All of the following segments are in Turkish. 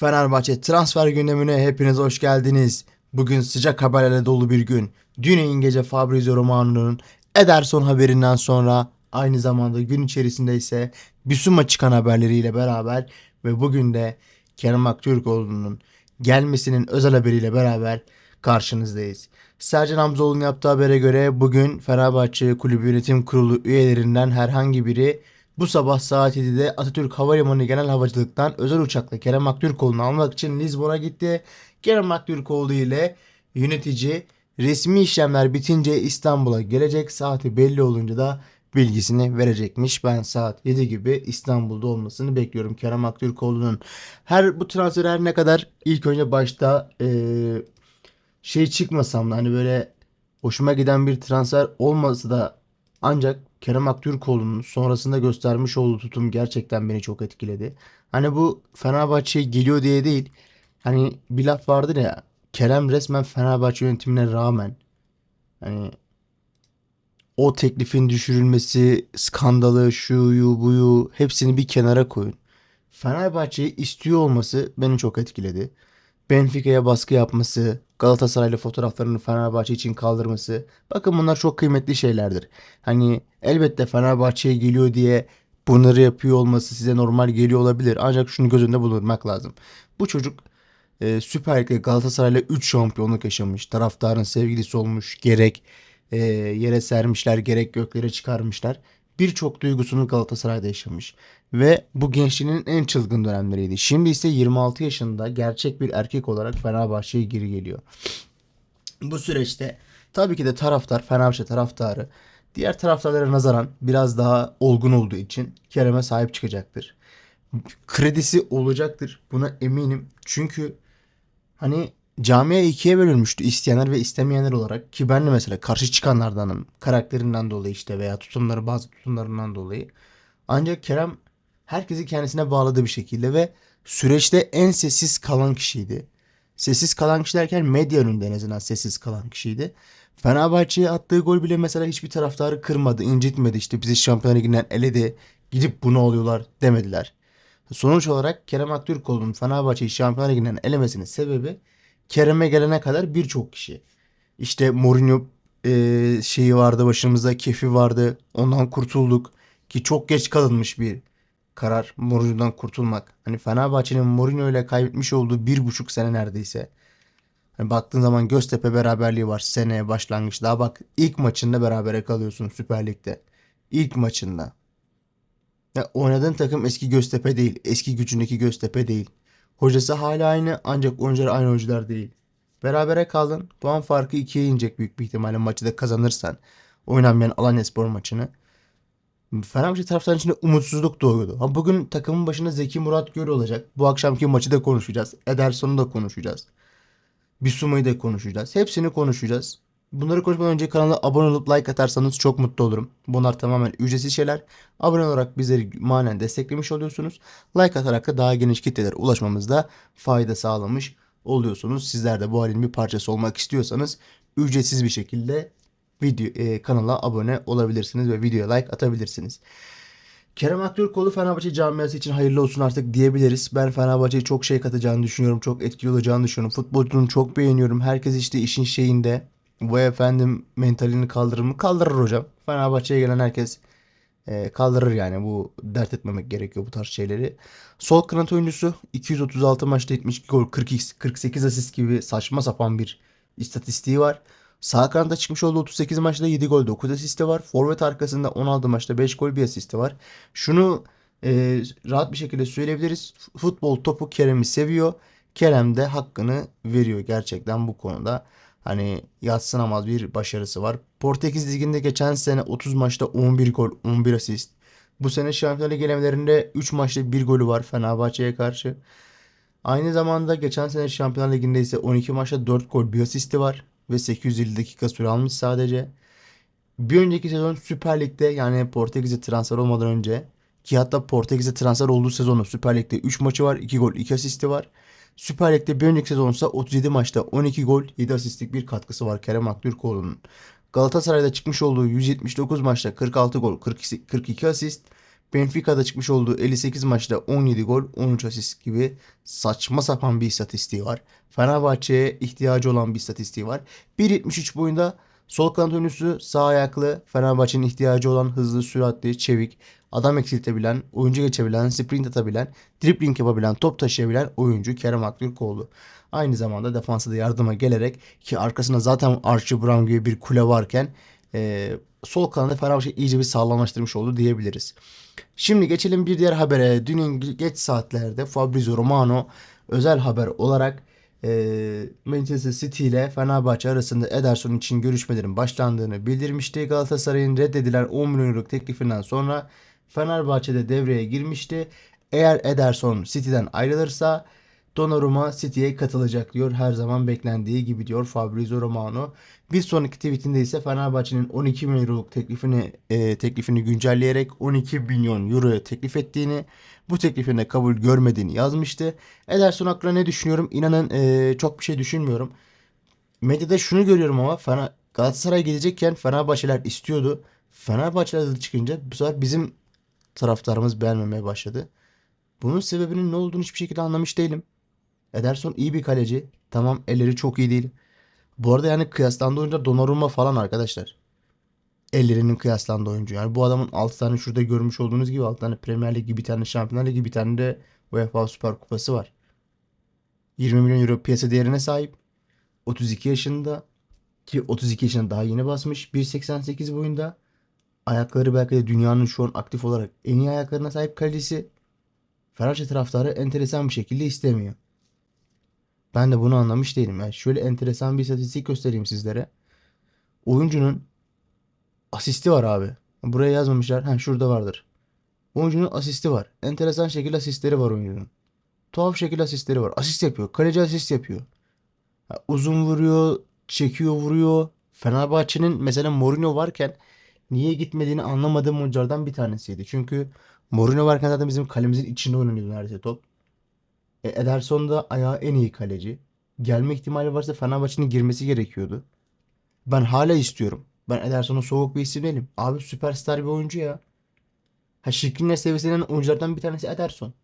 Fenerbahçe transfer gündemine hepiniz hoş geldiniz. Bugün sıcak haberlerle dolu bir gün. Dün gece Fabrizio Romano'nun Ederson haberinden sonra aynı zamanda gün içerisinde ise Bisuma çıkan haberleriyle beraber ve bugün de Kerem Aktürkoğlu'nun gelmesinin özel haberiyle beraber karşınızdayız. Sercan Hamzoğlu'nun yaptığı habere göre bugün Fenerbahçe Kulübü Yönetim Kurulu üyelerinden herhangi biri bu sabah saat 7'de Atatürk Havalimanı Genel Havacılık'tan özel uçakla Kerem Aktürkoğlu'nu almak için Lizbon'a gitti. Kerem Aktürkoğlu ile yönetici resmi işlemler bitince İstanbul'a gelecek. Saati belli olunca da bilgisini verecekmiş. Ben saat 7 gibi İstanbul'da olmasını bekliyorum Kerem Aktürkoğlu'nun. Her bu transfer her ne kadar ilk önce başta eee, şey çıkmasam da hani böyle hoşuma giden bir transfer olmasa da ancak Kerem Aktürkoğlu'nun sonrasında göstermiş olduğu tutum gerçekten beni çok etkiledi. Hani bu Fenerbahçe'ye geliyor diye değil. Hani bir laf vardır ya Kerem resmen Fenerbahçe yönetimine rağmen hani o teklifin düşürülmesi, skandalı, şuyu buyu hepsini bir kenara koyun. Fenerbahçe'yi istiyor olması beni çok etkiledi. Benfica'ya baskı yapması, Galatasaray'la fotoğraflarını Fenerbahçe için kaldırması. Bakın bunlar çok kıymetli şeylerdir. Hani elbette Fenerbahçe'ye geliyor diye bunları yapıyor olması size normal geliyor olabilir. Ancak şunu göz önünde bulundurmak lazım. Bu çocuk e, Süper Lig'de Galatasaray'la 3 şampiyonluk yaşamış. Taraftarın sevgilisi olmuş. Gerek e, yere sermişler gerek göklere çıkarmışlar. Birçok duygusunu Galatasaray'da yaşamış. Ve bu gençliğinin en çılgın dönemleriydi. Şimdi ise 26 yaşında gerçek bir erkek olarak Fenerbahçe'ye geri geliyor. Bu süreçte tabii ki de taraftar, Fenerbahçe taraftarı diğer taraftarlara nazaran biraz daha olgun olduğu için Kerem'e sahip çıkacaktır. Kredisi olacaktır. Buna eminim. Çünkü hani camiye ikiye bölünmüştü isteyenler ve istemeyenler olarak ki ben de mesela karşı çıkanlardanım karakterinden dolayı işte veya tutumları bazı tutumlarından dolayı. Ancak Kerem herkesi kendisine bağladığı bir şekilde ve süreçte en sessiz kalan kişiydi. Sessiz kalan kişi derken medya önünde en azından sessiz kalan kişiydi. Fenerbahçe'ye attığı gol bile mesela hiçbir taraftarı kırmadı, incitmedi. İşte bizi Şampiyonlar Ligi'nden eledi, gidip bunu oluyorlar demediler. Sonuç olarak Kerem Aktürkoğlu'nun Fenerbahçe'yi Şampiyonlar Ligi'nden elemesinin sebebi Kerem'e gelene kadar birçok kişi. İşte Mourinho e, şeyi vardı başımızda, kefi vardı. Ondan kurtulduk. Ki çok geç kalınmış bir karar Mourinho'dan kurtulmak. Hani Fenerbahçe'nin Mourinho ile kaybetmiş olduğu bir buçuk sene neredeyse. Hani baktığın zaman Göztepe beraberliği var seneye başlangıç. Daha bak ilk maçında berabere kalıyorsun Süper Lig'de. İlk maçında. Ya oynadığın takım eski Göztepe değil. Eski gücündeki Göztepe değil. Hocası hala aynı ancak oyuncular aynı oyuncular değil. Berabere kaldın. Puan farkı ikiye inecek büyük bir ihtimalle maçı da kazanırsan. Oynanmayan Alanyaspor maçını. Fenerbahçe taraftarının içinde umutsuzluk doğuyordu. Ama bugün takımın başında Zeki Murat Göl olacak. Bu akşamki maçı da konuşacağız. Ederson'u da konuşacağız. Bisuma'yı da konuşacağız. Hepsini konuşacağız. Bunları konuşmadan önce kanala abone olup like atarsanız çok mutlu olurum. Bunlar tamamen ücretsiz şeyler. Abone olarak bizleri manen desteklemiş oluyorsunuz. Like atarak da daha geniş kitlelere ulaşmamızda fayda sağlamış oluyorsunuz. Sizler de bu halin bir parçası olmak istiyorsanız ücretsiz bir şekilde video e, kanala abone olabilirsiniz ve videoya like atabilirsiniz. Kerem Aktürkoğlu Fenerbahçe camiası için hayırlı olsun artık diyebiliriz. Ben Fenerbahçe'ye çok şey katacağını düşünüyorum. Çok etkili olacağını düşünüyorum. Futbolcunu çok beğeniyorum. Herkes işte işin şeyinde. Bu efendim mentalini kaldırır mı? Kaldırır hocam. Fenerbahçe'ye gelen herkes e, kaldırır yani. Bu dert etmemek gerekiyor bu tarz şeyleri. Sol kanat oyuncusu 236 maçta 72 gol 42, 48 asist gibi saçma sapan bir istatistiği var. Sağ kanada çıkmış olduğu 38 maçta 7 gol 9 asisti var. Forvet arkasında 16 maçta 5 gol 1 asisti var. Şunu e, rahat bir şekilde söyleyebiliriz. Futbol topu Kerem'i seviyor. Kerem de hakkını veriyor gerçekten bu konuda. Hani yatsınamaz bir başarısı var. Portekiz Ligi'nde geçen sene 30 maçta 11 gol 11 asist. Bu sene Şampiyonlar Ligi elemelerinde 3 maçta 1 golü var Fenerbahçe'ye karşı. Aynı zamanda geçen sene Şampiyonlar Ligi'nde ise 12 maçta 4 gol 1 asisti var ve 850 dakika süre almış sadece. Bir önceki sezon Süper Lig'de yani Portekiz'e transfer olmadan önce ki hatta Portekiz'e transfer olduğu sezonu Süper Lig'de 3 maçı var, 2 gol, 2 asisti var. Süper Lig'de bir önceki sezon ise 37 maçta 12 gol, 7 asistlik bir katkısı var Kerem Aktürkoğlu'nun. Galatasaray'da çıkmış olduğu 179 maçta 46 gol, 42, 42 asist. Benfica'da çıkmış olduğu 58 maçta 17 gol, 13 asist gibi saçma sapan bir istatistiği var. Fenerbahçe'ye ihtiyacı olan bir istatistiği var. 1.73 boyunda sol kanat oyuncusu sağ ayaklı Fenerbahçe'nin ihtiyacı olan hızlı, süratli, çevik, adam eksiltebilen, oyuncu geçebilen, sprint atabilen, dribbling yapabilen, top taşıyabilen oyuncu Kerem Aktürkoğlu. Aynı zamanda defansa da yardıma gelerek ki arkasında zaten Archie Brown gibi bir kule varken e, sol kanada Fenerbahçe iyice bir sağlamlaştırmış oldu diyebiliriz. Şimdi geçelim bir diğer habere. Dünün geç saatlerde Fabrizio Romano özel haber olarak e, Manchester City ile Fenerbahçe arasında Ederson için görüşmelerin başlandığını bildirmişti. Galatasaray'ın reddedilen 10 milyon euroluk teklifinden sonra Fenerbahçe'de devreye girmişti. Eğer Ederson City'den ayrılırsa Donnarumma City'ye katılacak diyor. Her zaman beklendiği gibi diyor Fabrizio Romano. Bir sonraki tweetinde ise Fenerbahçe'nin 12 milyon euroluk teklifini e, teklifini güncelleyerek 12 milyon euroya teklif ettiğini, bu teklifin de kabul görmediğini yazmıştı. Ederson hakkında ne düşünüyorum? İnanın e, çok bir şey düşünmüyorum. Medyada şunu görüyorum ama Fener, Galatasaray gelecekken Fenerbahçeler istiyordu. Fenerbahçeler çıkınca bu sefer bizim taraftarımız beğenmemeye başladı. Bunun sebebinin ne olduğunu hiçbir şekilde anlamış değilim. Ederson iyi bir kaleci. Tamam elleri çok iyi değil. Bu arada yani kıyaslandığı oyuncular Donnarumma falan arkadaşlar. Ellerinin kıyaslandığı oyuncu. Yani bu adamın 6 tane şurada görmüş olduğunuz gibi 6 tane Premier Ligi, bir tane Şampiyonlar Ligi, bir tane de UEFA Süper Kupası var. 20 milyon euro piyasa değerine sahip. 32 yaşında ki 32 yaşında daha yeni basmış. 1.88 boyunda. Ayakları belki de dünyanın şu an aktif olarak en iyi ayaklarına sahip kalecisi. Fenerbahçe taraftarı enteresan bir şekilde istemiyor. Ben de bunu anlamış değilim. Yani şöyle enteresan bir istatistik göstereyim sizlere. Oyuncunun asisti var abi. Buraya yazmamışlar. Ha şurada vardır. Oyuncunun asisti var. Enteresan şekilde asistleri var oyuncunun. Tuhaf şekilde asistleri var. Asist yapıyor. Kaleci asist yapıyor. Ha, uzun vuruyor, çekiyor, vuruyor. Fenerbahçe'nin mesela Mourinho varken niye gitmediğini anlamadığım oyunculardan bir tanesiydi. Çünkü Mourinho varken zaten bizim kalemizin içinde oynanıyordu neredeyse top. E, Ederson da ayağı en iyi kaleci. Gelme ihtimali varsa Fenerbahçe'nin girmesi gerekiyordu. Ben hala istiyorum. Ben Ederson'a soğuk bir isim değilim. Abi süperstar bir oyuncu ya. Ha Şikrin'le seviyesinden oyunculardan bir tanesi Ederson.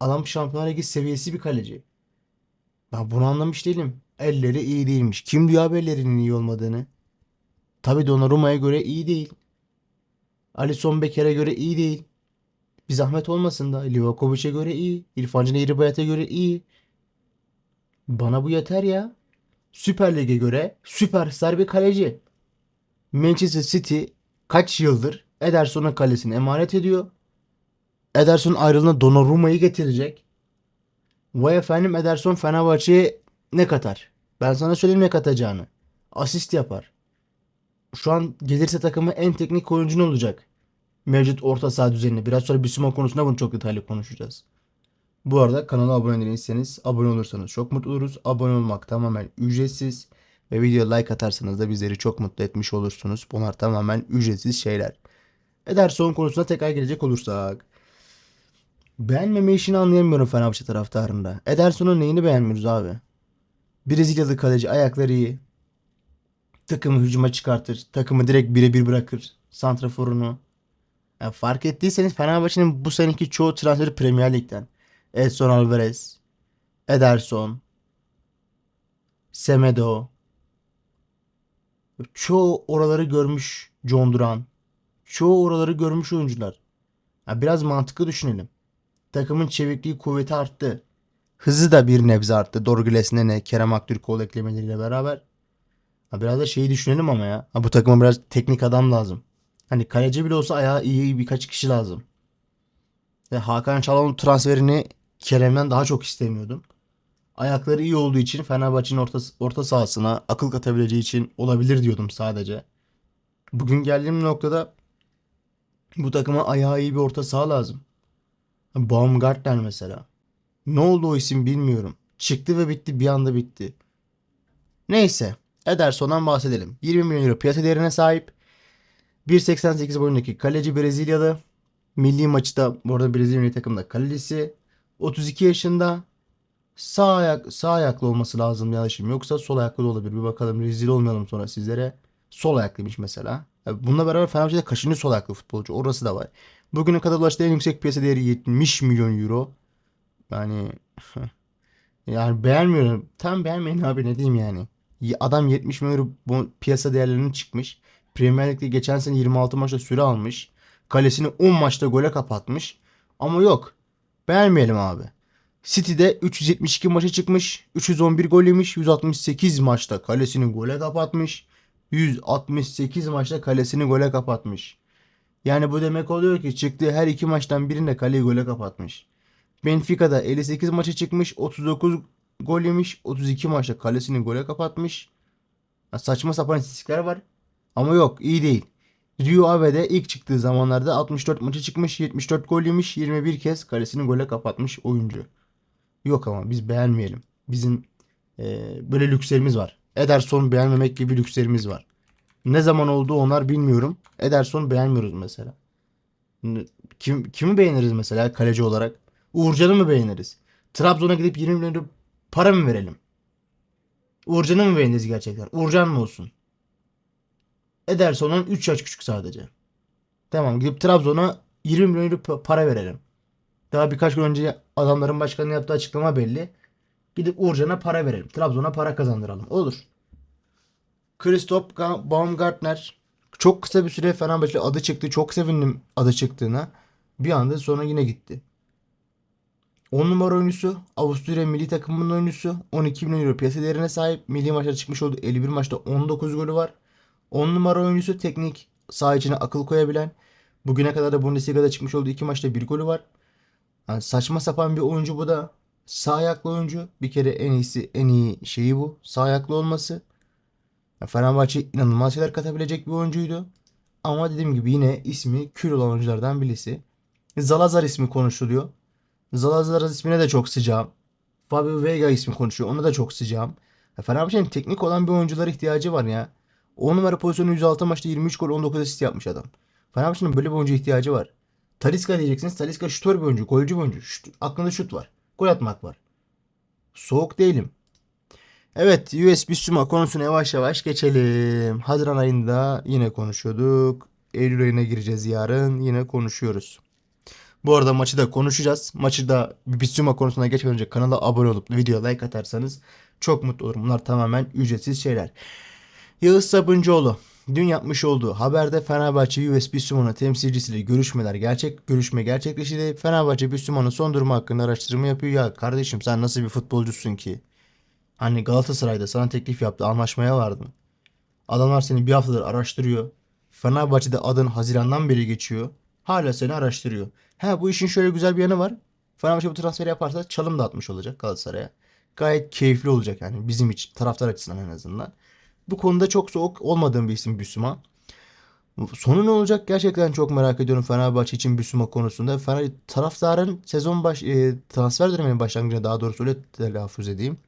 Adam Şampiyonlar Ligi seviyesi bir kaleci. Ben bunu anlamış değilim. Elleri iyi değilmiş. Kim diyor abi ellerinin iyi olmadığını? Tabi Donnarumma'ya göre iyi değil. Alisson Beker'e göre iyi değil. Bir zahmet olmasın da Livakovic'e göre iyi. İrfan Can göre iyi. Bana bu yeter ya. Süper Lig'e göre süperstar bir kaleci. Manchester City kaç yıldır Ederson'a kalesini emanet ediyor. Ederson ayrılığında Donnarumma'yı getirecek. Vay efendim Ederson Fenerbahçe'ye ne katar? Ben sana söyleyeyim ne katacağını. Asist yapar. Şu an gelirse takımı en teknik oyuncun olacak mevcut orta saha düzenini. Biraz sonra Bisuma konusunda bunu çok detaylı konuşacağız. Bu arada kanala abone değilseniz abone olursanız çok mutlu oluruz. Abone olmak tamamen ücretsiz ve video like atarsanız da bizleri çok mutlu etmiş olursunuz. Bunlar tamamen ücretsiz şeyler. Ederson konusuna tekrar gelecek olursak. Beğenmeme işini anlayamıyorum Fenerbahçe taraftarında. Ederson'un neyini beğenmiyoruz abi? Brezilyalı kaleci ayakları iyi. Takımı hücuma çıkartır. Takımı direkt birebir bırakır. Santraforunu. Yani fark ettiyseniz Fenerbahçe'nin bu seneki çoğu transferi Premier Lig'den. Edson Alvarez, Ederson, Semedo. Çoğu oraları görmüş John Duran. Çoğu oraları görmüş oyuncular. Ya biraz mantıklı düşünelim. Takımın çevikliği kuvveti arttı. Hızı da bir nebze arttı. Dorgles Nene, Kerem Aktürkoğlu eklemeleriyle beraber. Ha biraz da şeyi düşünelim ama ya. Ha bu takıma biraz teknik adam lazım. Hani kaleci bile olsa ayağı iyi birkaç kişi lazım. Ve Hakan Çalhanoğlu transferini Kerem'den daha çok istemiyordum. Ayakları iyi olduğu için Fenerbahçe'nin orta, orta sahasına akıl katabileceği için olabilir diyordum sadece. Bugün geldiğim noktada bu takıma ayağı iyi bir orta saha lazım. Baumgartner mesela. Ne oldu o isim bilmiyorum. Çıktı ve bitti bir anda bitti. Neyse. Ederson'dan bahsedelim. 20 milyon euro piyasa değerine sahip. 1.88 boyundaki kaleci Brezilyalı. Milli maçta bu arada Brezilya milli takımda kalecisi. 32 yaşında. Sağ ayak sağ ayaklı olması lazım yanlışım yoksa sol ayaklı da olabilir. Bir bakalım rezil olmayalım sonra sizlere. Sol ayaklıymış mesela. Bununla beraber Fenerbahçe'de kaçıncı sol ayaklı futbolcu orası da var. Bugüne kadar ulaştığı en yüksek piyasa değeri 70 milyon euro. Yani yani beğenmiyorum. Tam beğenmeyin abi ne diyeyim yani. Adam 70 milyon bu piyasa değerlerinin çıkmış. Premier Lig'de geçen sene 26 maçta süre almış. Kalesini 10 maçta gole kapatmış. Ama yok. Beğenmeyelim abi. City'de 372 maça çıkmış. 311 gol yemiş. 168 maçta kalesini gole kapatmış. 168 maçta kalesini gole kapatmış. Yani bu demek oluyor ki çıktığı her iki maçtan birinde kaleyi gole kapatmış. Benfica'da 58 maça çıkmış. 39 gol yemiş. 32 maçta kalesini gole kapatmış. Ya saçma sapan istatistikler var. Ama yok iyi değil. Rio Ave'de ilk çıktığı zamanlarda 64 maça çıkmış. 74 gol yemiş. 21 kez kalesini gole kapatmış oyuncu. Yok ama biz beğenmeyelim. Bizim eee, böyle lükslerimiz var. Ederson beğenmemek gibi lükslerimiz var. Ne zaman oldu onlar bilmiyorum. Ederson beğenmiyoruz mesela. Kim, kimi beğeniriz mesela kaleci olarak? Uğurcan'ı mı beğeniriz? Trabzon'a gidip 20 milyon para mı verelim? Uğurcan'ı mı beğeniriz gerçekten? Uğurcan mı olsun? Ederson'dan 3 yaş küçük sadece. Tamam gidip Trabzon'a 20 milyon euro pa- para verelim. Daha birkaç gün önce adamların başkanı yaptığı açıklama belli. Gidip Uğurcan'a para verelim. Trabzon'a para kazandıralım. Olur. Christoph Ga- Baumgartner çok kısa bir süre Fenerbahçe adı çıktı. Çok sevindim adı çıktığına. Bir anda sonra yine gitti. 10 numara oyuncusu, Avusturya milli takımının oyuncusu, 12 milyon euro piyasa değerine sahip. Milli maçlara çıkmış olduğu 51 maçta 19 golü var. 10 numara oyuncusu teknik, saha içine akıl koyabilen. Bugüne kadar da Bundesliga'da çıkmış olduğu 2 maçta 1 golü var. Yani saçma sapan bir oyuncu bu da. Sağ ayaklı oyuncu. Bir kere en iyisi, en iyi şeyi bu. Sağ ayaklı olması. Ya Fenerbahçe inanılmaz şeyler katabilecek bir oyuncuydu. Ama dediğim gibi yine ismi kül olan oyunculardan birisi. Zalazar ismi konuşuluyor. Zalazar ismine de çok sıcağım. Fabio Veiga ismi konuşuyor. Ona da çok sıcağım. Ya Fenerbahçe'nin teknik olan bir oyunculara ihtiyacı var ya. 10 numara pozisyonu 106 maçta 23 gol 19 asist yapmış adam. Fenerbahçe'nin böyle bir oyuncu ihtiyacı var. Talisca diyeceksiniz. Talisca şutör bir oyuncu. Golcü bir oyuncu. Şut, aklında şut var. Gol atmak var. Soğuk değilim. Evet USB Suma konusuna yavaş yavaş geçelim. Haziran ayında yine konuşuyorduk. Eylül ayına gireceğiz yarın. Yine konuşuyoruz. Bu arada maçı da konuşacağız. Maçı da Bisuma konusuna geçmeden önce kanala abone olup videoya like atarsanız çok mutlu olurum. Bunlar tamamen ücretsiz şeyler. Yağız Sabuncuoğlu dün yapmış olduğu haberde Fenerbahçe USB Sumon'un temsilcisiyle görüşmeler gerçek görüşme gerçekleşti. Fenerbahçe Bisuma'nın son durumu hakkında araştırma yapıyor. Ya kardeşim sen nasıl bir futbolcusun ki? Hani Galatasaray'da sana teklif yaptı, anlaşmaya vardın. Adamlar seni bir haftadır araştırıyor. Fenerbahçe'de adın Haziran'dan beri geçiyor. Hala seni araştırıyor. Ha bu işin şöyle güzel bir yanı var. Fenerbahçe bu transferi yaparsa çalım da atmış olacak Galatasaray'a. Gayet keyifli olacak yani bizim için, taraftar açısından en azından. Bu konuda çok soğuk olmadığım bir isim Büsuma. Sonu ne olacak gerçekten çok merak ediyorum Fenerbahçe için Büsuma konusunda. Fener taraftarın sezon baş e, transfer döneminin başlangıcında daha doğrusu öyle telaffuz edeyim.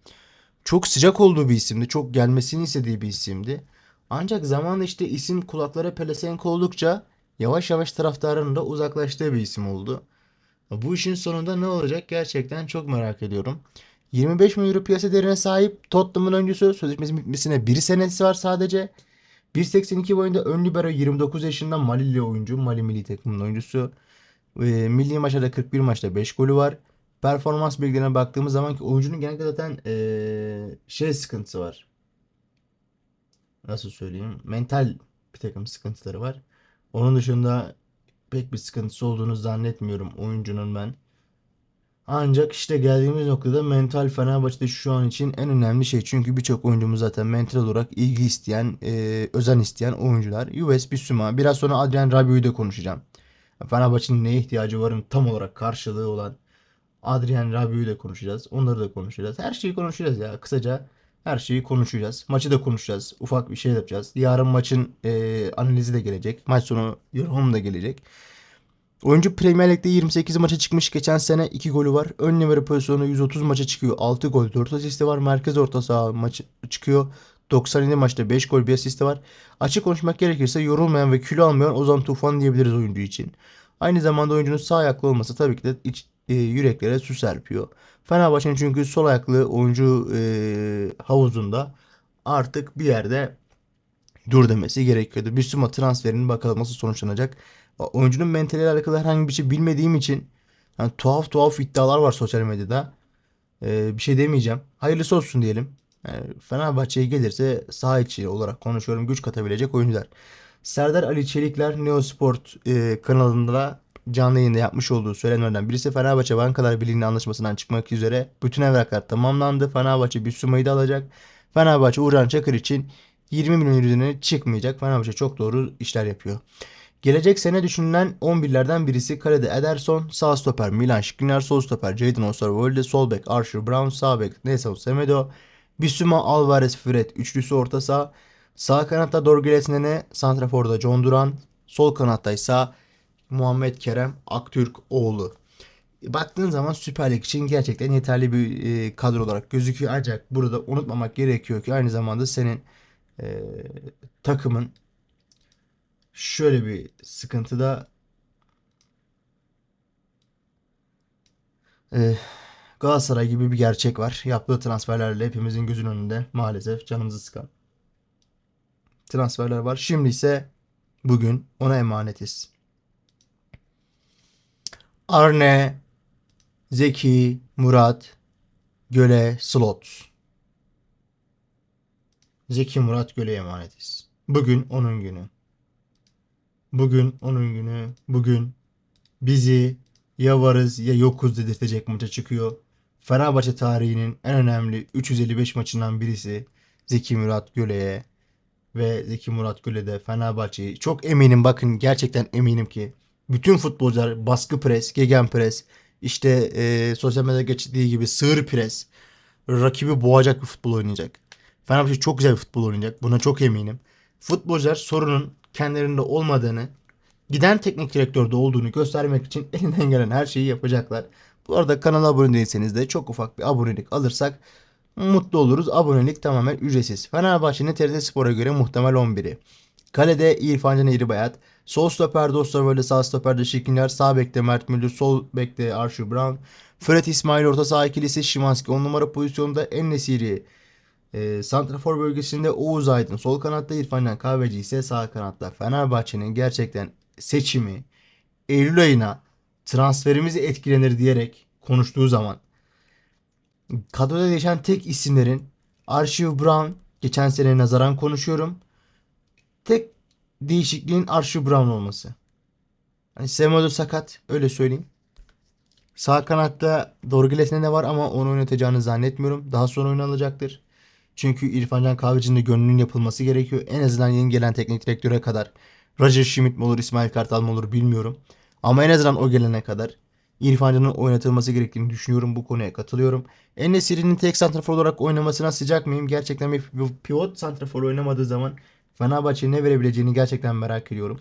Çok sıcak olduğu bir isimdi. Çok gelmesini istediği bir isimdi. Ancak zamanla işte isim kulaklara pelesenk oldukça yavaş yavaş taraftarın da uzaklaştığı bir isim oldu. Bu işin sonunda ne olacak gerçekten çok merak ediyorum. 25 milyon euro piyasa değerine sahip Tottenham'ın öncüsü sözleşmesinin bitmesine bir senesi var sadece. 1.82 boyunda ön libero 29 yaşında Malili oyuncu. Mali milli takımının oyuncusu. Ee, milli maçlarda 41 maçta 5 golü var. Performans bilgilerine baktığımız zaman ki oyuncunun genelde zaten ee, şey sıkıntısı var. Nasıl söyleyeyim? Mental bir takım sıkıntıları var. Onun dışında pek bir sıkıntısı olduğunu zannetmiyorum oyuncunun ben. Ancak işte geldiğimiz noktada mental Fenerbahçe'de şu an için en önemli şey. Çünkü birçok oyuncumuz zaten mental olarak ilgi isteyen, e, özen isteyen oyuncular. US Bissouma. Biraz sonra Adrian Rabiot'u da konuşacağım. Fenerbahçe'nin neye ihtiyacı varın tam olarak karşılığı olan Adrian Rabiot'u da konuşacağız. Onları da konuşacağız. Her şeyi konuşacağız ya. Kısaca her şeyi konuşacağız. Maçı da konuşacağız. Ufak bir şey yapacağız. Yarın maçın e, analizi de gelecek. Maç sonu yorum da gelecek. Oyuncu Premier Lig'de 28 maça çıkmış. Geçen sene 2 golü var. Ön libero pozisyonu 130 maça çıkıyor. 6 gol, 4 asisti var. Merkez orta saha maçı çıkıyor. 97 maçta 5 gol, 1 asisti var. Açık konuşmak gerekirse yorulmayan ve kilo almayan Ozan Tufan diyebiliriz oyuncu için. Aynı zamanda oyuncunun sağ ayaklı olması tabii ki de iç, e, yüreklere su serpiyor. Fenerbahçe'nin çünkü sol ayaklı oyuncu e, havuzunda artık bir yerde dur demesi gerekiyordu. Bissouma transferinin bakalım nasıl sonuçlanacak. Oyuncunun mentaliyle alakalı herhangi bir şey bilmediğim için yani tuhaf tuhaf iddialar var sosyal medyada. Ee, bir şey demeyeceğim. Hayırlısı olsun diyelim. Yani Fenerbahçe'ye gelirse saha içi olarak konuşuyorum güç katabilecek oyuncular. Serdar Ali Çelikler Neosport e, kanalında canlı yayında yapmış olduğu söylemlerden birisi Fenerbahçe Bankalar Birliği'nin anlaşmasından çıkmak üzere bütün evraklar tamamlandı. Fenerbahçe Bissouma'yı da alacak. Fenerbahçe Uğurcan Çakır için 20 milyon üzerine çıkmayacak. Fenerbahçe çok doğru işler yapıyor. Gelecek sene düşünülen 11'lerden birisi kalede Ederson, sağ stoper Milan Skriniar, sol stoper Jadon Osterwolde, sol bek Arthur Brown, sağ bek Nelson Semedo, Bissouma, Alvarez, Fred üçlüsü orta saha, sağ kanatta Dorgeles Nene, santraforda John Duran, sol kanatta ise Muhammed Kerem Aktürk oğlu. Baktığın zaman Süper Lig için gerçekten yeterli bir e, kadro olarak gözüküyor. Ancak burada unutmamak gerekiyor ki aynı zamanda senin e, takımın şöyle bir sıkıntı da e, Galatasaray gibi bir gerçek var. Yaptığı transferlerle hepimizin gözünün önünde maalesef canımızı sıkan transferler var. Şimdi ise bugün ona emanetiz. Arne, Zeki, Murat, Göle, Slot. Zeki Murat Göle'ye emanetiz. Bugün onun günü. Bugün onun günü. Bugün bizi ya varız ya yokuz dedirtecek maça çıkıyor. Fenerbahçe tarihinin en önemli 355 maçından birisi Zeki Murat Göle'ye ve Zeki Murat Göle de Fenerbahçe'yi çok eminim bakın gerçekten eminim ki bütün futbolcular baskı pres, gegen pres, işte e, sosyal medyada geçtiği gibi sığır pres, rakibi boğacak bir futbol oynayacak. Fenerbahçe çok güzel bir futbol oynayacak. Buna çok eminim. Futbolcular sorunun kendilerinde olmadığını, giden teknik direktörde olduğunu göstermek için elinden gelen her şeyi yapacaklar. Bu arada kanala abone değilseniz de çok ufak bir abonelik alırsak mutlu oluruz. Abonelik tamamen ücretsiz. Fenerbahçe'nin TRT Spor'a göre muhtemel 11'i. Kalede İrfan Can İribayat. Sol stoperde Osterwolde, sağ stoperde Şikiner, sağ bekte Mert Müldür, sol bekte Arşu Brown. Fred İsmail orta saha ikilisi Şimanski 10 numara pozisyonda Ennesiri. E, Santrafor bölgesinde Oğuz Aydın sol kanatta İrfan Kahveci ise sağ kanatta. Fenerbahçe'nin gerçekten seçimi Eylül ayına transferimizi etkilenir diyerek konuştuğu zaman kadroda değişen tek isimlerin Archie Brown geçen sene nazaran konuşuyorum. Tek değişikliğin Archie Brown olması. Hani Semedo sakat öyle söyleyeyim. Sağ kanatta Dorgiles'ne ne var ama onu oynatacağını zannetmiyorum. Daha sonra oynanacaktır. Çünkü İrfan Can Kahveci'nin de gönlünün yapılması gerekiyor. En azından yeni gelen teknik direktöre kadar. Roger Schmidt mi olur, İsmail Kartal mı olur bilmiyorum. Ama en azından o gelene kadar İrfan Can'ın oynatılması gerektiğini düşünüyorum. Bu konuya katılıyorum. Enesiri'nin tek santrafor olarak oynamasına sıcak mıyım? Gerçekten bir pivot santrafor oynamadığı zaman Fenerbahçe'ye ne verebileceğini gerçekten merak ediyorum.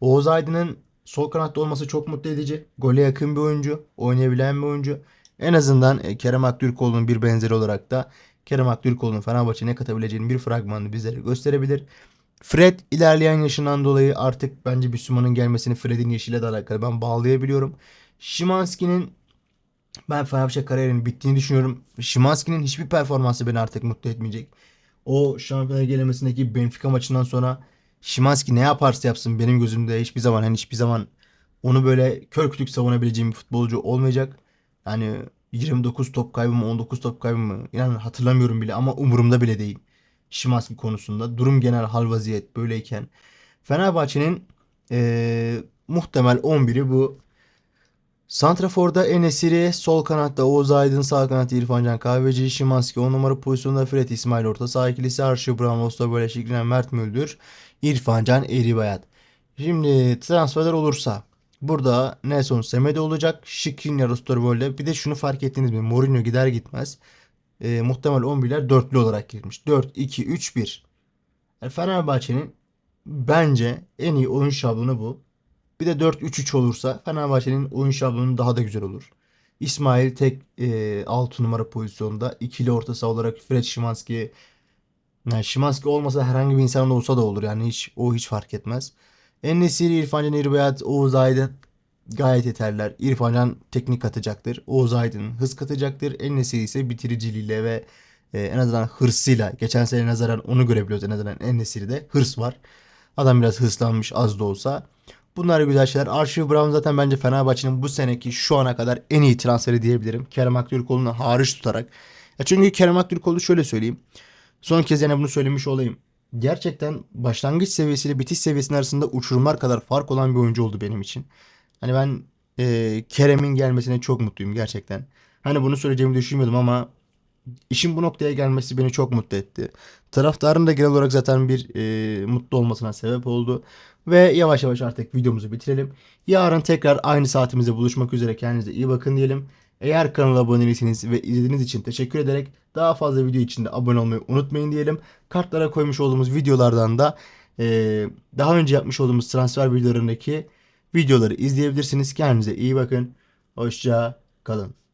Oğuz Aydın'ın sol kanatta olması çok mutlu edici. Gole yakın bir oyuncu. Oynayabilen bir oyuncu. En azından e, Kerem Aktürkoğlu'nun bir benzeri olarak da Kerem Aktürkoğlu'nun Fenerbahçe'ye ne katabileceğini bir fragmanını bizlere gösterebilir. Fred ilerleyen yaşından dolayı artık bence Bissouma'nın gelmesini Fred'in yaşıyla da alakalı ben bağlayabiliyorum. Şimanski'nin ben Fenerbahçe kariyerinin bittiğini düşünüyorum. Şimanski'nin hiçbir performansı beni artık mutlu etmeyecek. O şampiyonlar gelemesindeki Benfica maçından sonra Şimanski ne yaparsa yapsın benim gözümde hiçbir zaman hani hiçbir zaman onu böyle kör kütük savunabileceğim bir futbolcu olmayacak. Yani 29 top kaybı mı 19 top kaybı mı inanın hatırlamıyorum bile ama umurumda bile değil. Şimanski konusunda. Durum genel hal vaziyet böyleyken. Fenerbahçe'nin ee, muhtemel 11'i bu. Santrafor'da Enesiri, sol kanatta Oğuz Aydın, sağ kanatta İrfan Can Kahveci, Şimanski 10 numara pozisyonda Fred İsmail orta saha ikilisi Arşi Brown, Osta Şikrinen, Mert Müldür, İrfan Can Eribayat. Şimdi transferler olursa burada Nelson Semedo olacak, Şikrinyar Osterwolde. Bir de şunu fark ettiniz mi? Mourinho gider gitmez e, muhtemel 11'ler dörtlü olarak girmiş. 4, 2, 3, 1. Yani Fenerbahçe'nin bence en iyi oyun şablonu bu. Bir de 4-3-3 olursa Fenerbahçe'nin oyun şablonu daha da güzel olur. İsmail tek e, 6 numara pozisyonda. ikili orta saha olarak Fred Şimanski. Yani Şimanski olmasa herhangi bir insan da olsa da olur. Yani hiç o hiç fark etmez. Enesiri, İrfan Can İrbayat, Oğuz Aydın gayet yeterler. İrfan Can teknik katacaktır. Oğuz Aydın hız katacaktır. Enesiri ise bitiriciliğiyle ve e, en azından hırsıyla geçen sene nazaran onu görebiliyoruz en azından en de hırs var. Adam biraz hırslanmış az da olsa. Bunlar güzel şeyler. Arşiv Brown zaten bence Fenerbahçe'nin bu seneki şu ana kadar en iyi transferi diyebilirim. Kerem Aktürkoğlu'nu hariç tutarak. Ya çünkü Kerem Aktürkoğlu şöyle söyleyeyim. Son kez yine bunu söylemiş olayım. Gerçekten başlangıç seviyesiyle bitiş seviyesinin arasında uçurumlar kadar fark olan bir oyuncu oldu benim için. Hani ben e, Kerem'in gelmesine çok mutluyum gerçekten. Hani bunu söyleyeceğimi düşünmüyordum ama işin bu noktaya gelmesi beni çok mutlu etti. Taraftarın da genel olarak zaten bir e, mutlu olmasına sebep oldu. Ve yavaş yavaş artık videomuzu bitirelim. Yarın tekrar aynı saatimizde buluşmak üzere kendinize iyi bakın diyelim. Eğer kanala abone değilseniz ve izlediğiniz için teşekkür ederek daha fazla video için de abone olmayı unutmayın diyelim. Kartlara koymuş olduğumuz videolardan da e, daha önce yapmış olduğumuz transfer videolarındaki videoları izleyebilirsiniz. Kendinize iyi bakın. Hoşça kalın.